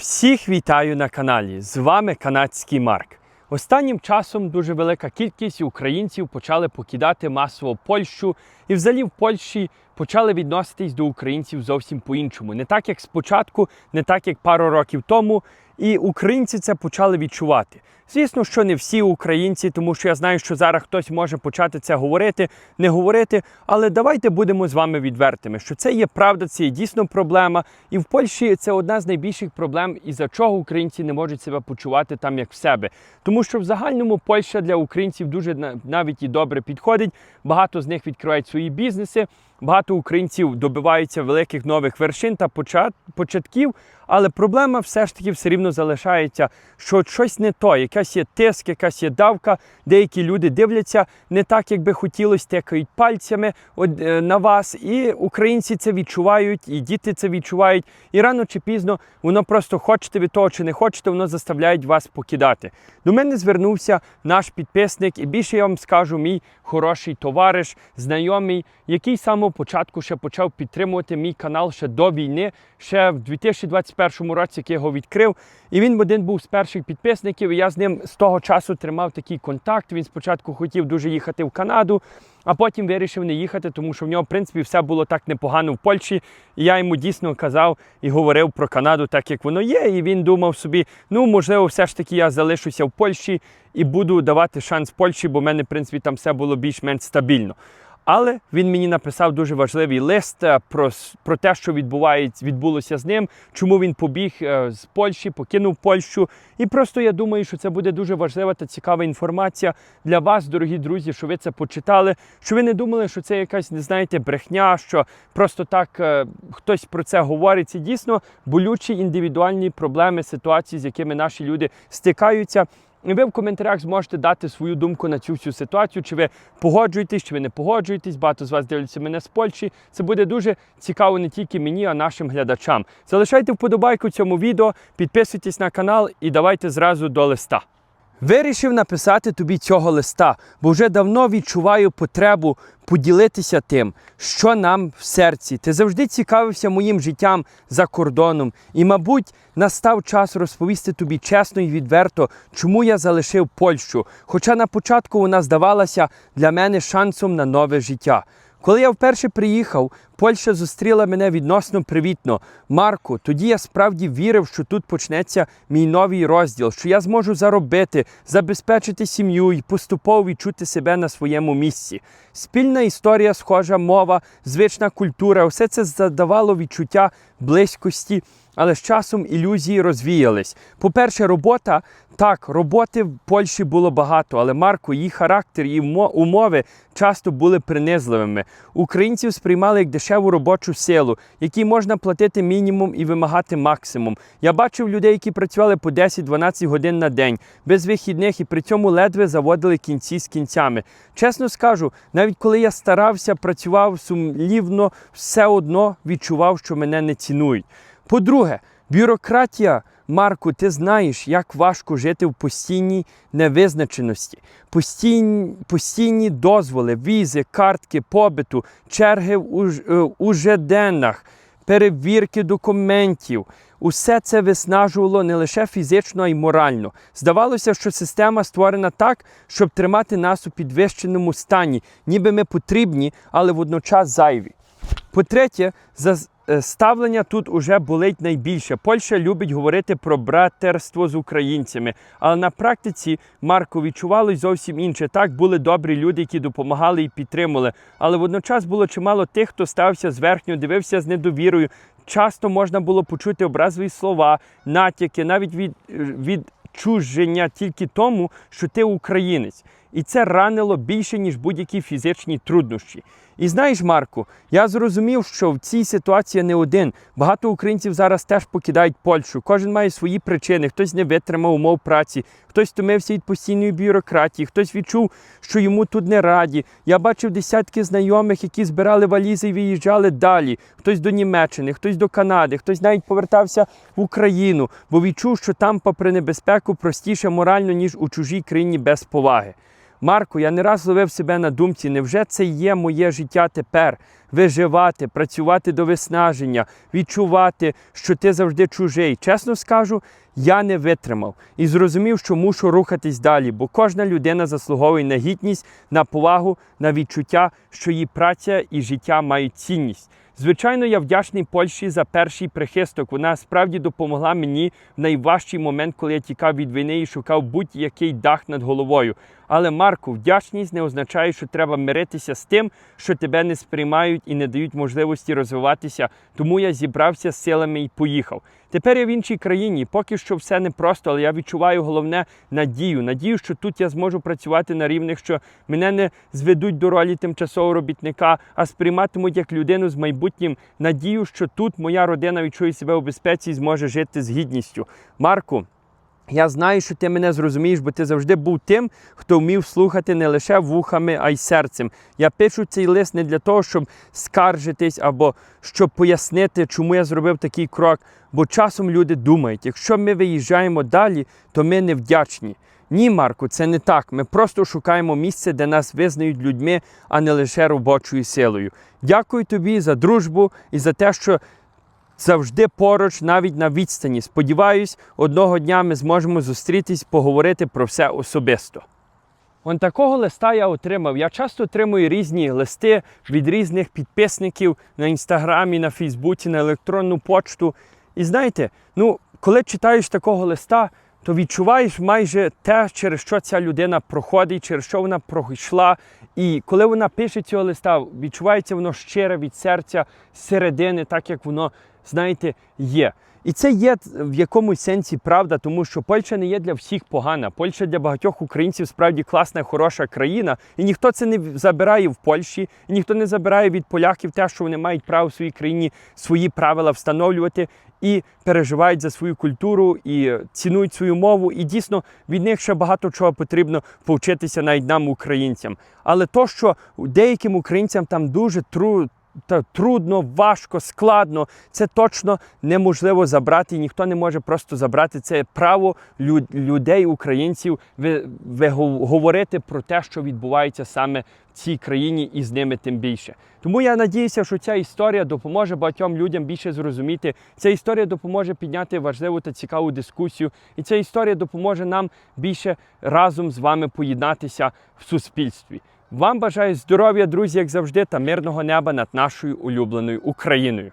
Всіх вітаю на каналі. З вами канадський Марк. Останнім часом дуже велика кількість українців почали покидати масово Польщу, і взагалі в Польщі почали відноситись до українців зовсім по-іншому. Не так, як спочатку, не так, як пару років тому. І українці це почали відчувати. Звісно, що не всі українці, тому що я знаю, що зараз хтось може почати це говорити, не говорити. Але давайте будемо з вами відвертими, що це є правда, це є дійсно проблема. І в Польщі це одна з найбільших проблем, із за чого українці не можуть себе почувати там як в себе. Тому що в загальному Польща для українців дуже навіть і добре підходить. Багато з них відкривають свої бізнеси. Багато українців добиваються великих нових вершин та початків, але проблема все ж таки все рівно залишається, що щось не то, якась є тиск, якась є давка. Деякі люди дивляться не так, як би хотілося, тикають пальцями е, на вас. І українці це відчувають, і діти це відчувають. І рано чи пізно воно просто хочете ви того чи не хочете, воно заставляє вас покидати. До мене звернувся наш підписник, і більше я вам скажу, мій хороший товариш, знайомий, який з самого початку ще почав підтримувати мій канал ще до війни, ще в 2021 році, як я його відкрив. І він один був з перших підписників. І я з ним з того часу тримав такий контакт. Він спочатку хотів дуже їхати в Канаду, а потім вирішив не їхати, тому що в нього, в принципі, все було так непогано в Польщі. І я йому дійсно казав і говорив про Канаду так, як воно є. І він думав собі, ну можливо, все ж таки я залишуся в Польщі і буду давати шанс Польщі, бо в мене, в принципі, там все було більш-менш стабільно. Але він мені написав дуже важливий лист е, про, про те, що відбувається, відбулося з ним, чому він побіг е, з Польщі, покинув Польщу. І просто я думаю, що це буде дуже важлива та цікава інформація для вас, дорогі друзі, що ви це почитали, що ви не думали, що це якась, не знаєте, брехня, що просто так е, хтось про це говорить. Це дійсно болючі індивідуальні проблеми, ситуації, з якими наші люди стикаються. Ви в коментарях зможете дати свою думку на цю всю ситуацію, чи ви погоджуєтесь, чи ви не погоджуєтесь. Багато з вас дивляться мене з Польщі. Це буде дуже цікаво не тільки мені, а нашим глядачам. Залишайте вподобайку цьому відео, підписуйтесь на канал і давайте зразу до листа. Вирішив написати тобі цього листа, бо вже давно відчуваю потребу поділитися тим, що нам в серці. Ти завжди цікавився моїм життям за кордоном, і, мабуть, настав час розповісти тобі чесно і відверто, чому я залишив Польщу. Хоча на початку вона здавалася для мене шансом на нове життя. Коли я вперше приїхав, Польща зустріла мене відносно привітно. Марко, тоді я справді вірив, що тут почнеться мій новий розділ, що я зможу заробити, забезпечити сім'ю і поступово відчути себе на своєму місці. Спільна історія, схожа мова, звична культура, все це задавало відчуття близькості. Але з часом ілюзії розвіялись. По-перше, робота так, роботи в Польщі було багато, але Марко, її характер і умови часто були принизливими. Українців сприймали як дешеву робочу силу, якій можна платити мінімум і вимагати максимум. Я бачив людей, які працювали по 10-12 годин на день, без вихідних і при цьому ледве заводили кінці з кінцями. Чесно скажу, навіть коли я старався, працював сумлівно, все одно відчував, що мене не цінують. По-друге, бюрократія. Марку, ти знаєш, як важко жити в постійній невизначеності, постійні, постійні дозволи, візи, картки побиту, черги в уж, е, перевірки документів. Усе це виснажувало не лише фізично, а й морально. Здавалося, що система створена так, щоб тримати нас у підвищеному стані, ніби ми потрібні, але водночас зайві. По-третє, за ставлення тут уже болить найбільше. Польща любить говорити про братерство з українцями, але на практиці Марко відчувалось зовсім інше. Так були добрі люди, які допомагали і підтримували. Але водночас було чимало тих, хто стався зверхньо, дивився з недовірою. Часто можна було почути образливі слова, натяки, навіть від, від чуження тільки тому, що ти українець. І це ранило більше, ніж будь-які фізичні труднощі. І знаєш, Марку, я зрозумів, що в цій ситуації не один. Багато українців зараз теж покидають Польщу. Кожен має свої причини. Хтось не витримав умов праці, хтось втомився від постійної бюрократії, хтось відчув, що йому тут не раді. Я бачив десятки знайомих, які збирали валізи і виїжджали далі. Хтось до Німеччини, хтось до Канади, хтось навіть повертався в Україну, бо відчув, що там, попри небезпеку, простіше морально, ніж у чужій країні без поваги. Марко, я не раз ловив себе на думці, невже це є моє життя тепер? Виживати, працювати до виснаження, відчувати, що ти завжди чужий. Чесно скажу, я не витримав і зрозумів, що мушу рухатись далі, бо кожна людина заслуговує на гідність, на повагу, на відчуття, що її праця і життя мають цінність. Звичайно, я вдячний Польщі за перший прихисток. Вона справді допомогла мені в найважчий момент, коли я тікав від війни і шукав будь-який дах над головою. Але Марку, вдячність не означає, що треба миритися з тим, що тебе не сприймають і не дають можливості розвиватися. Тому я зібрався з силами і поїхав. Тепер я в іншій країні. Поки що все непросто, але я відчуваю головне надію. Надію, що тут я зможу працювати на рівних, що мене не зведуть до ролі тимчасового робітника, а сприйматимуть як людину з майбутнім. Надію, що тут моя родина відчує себе у безпеці і зможе жити з гідністю. Марку. Я знаю, що ти мене зрозумієш, бо ти завжди був тим, хто вмів слухати не лише вухами, а й серцем. Я пишу цей лист не для того, щоб скаржитись або щоб пояснити, чому я зробив такий крок. Бо часом люди думають, якщо ми виїжджаємо далі, то ми невдячні. Ні, Марку, це не так. Ми просто шукаємо місце, де нас визнають людьми, а не лише робочою силою. Дякую тобі за дружбу і за те, що завжди поруч, навіть на відстані. Сподіваюсь, одного дня ми зможемо зустрітись, поговорити про все особисто. Он такого листа я отримав. Я часто отримую різні листи від різних підписників на інстаграмі, на Фейсбуці, на електронну почту. І знаєте, ну, коли читаєш такого листа, то відчуваєш майже те, через що ця людина проходить, через що вона пройшла. І коли вона пише цього листа, відчувається воно щире від серця, середини, так як воно, знаєте, є. І це є в якомусь сенсі правда, тому що Польща не є для всіх погана. Польща для багатьох українців справді класна, хороша країна, і ніхто це не забирає в Польщі, і ніхто не забирає від поляків те, що вони мають право в своїй країні свої правила встановлювати і переживають за свою культуру і цінують свою мову. І дійсно від них ще багато чого потрібно повчитися навіть нам, українцям. Але то, що деяким українцям там дуже тру та трудно, важко, складно. Це точно неможливо забрати. і Ніхто не може просто забрати це право лю- людей, українців, ви, ви говорити про те, що відбувається саме в цій країні, і з ними тим більше. Тому я надіюся, що ця історія допоможе багатьом людям більше зрозуміти. Ця історія допоможе підняти важливу та цікаву дискусію, і ця історія допоможе нам більше разом з вами поєднатися в суспільстві. Вам бажаю здоров'я, друзі, як завжди, та мирного неба над нашою улюбленою Україною.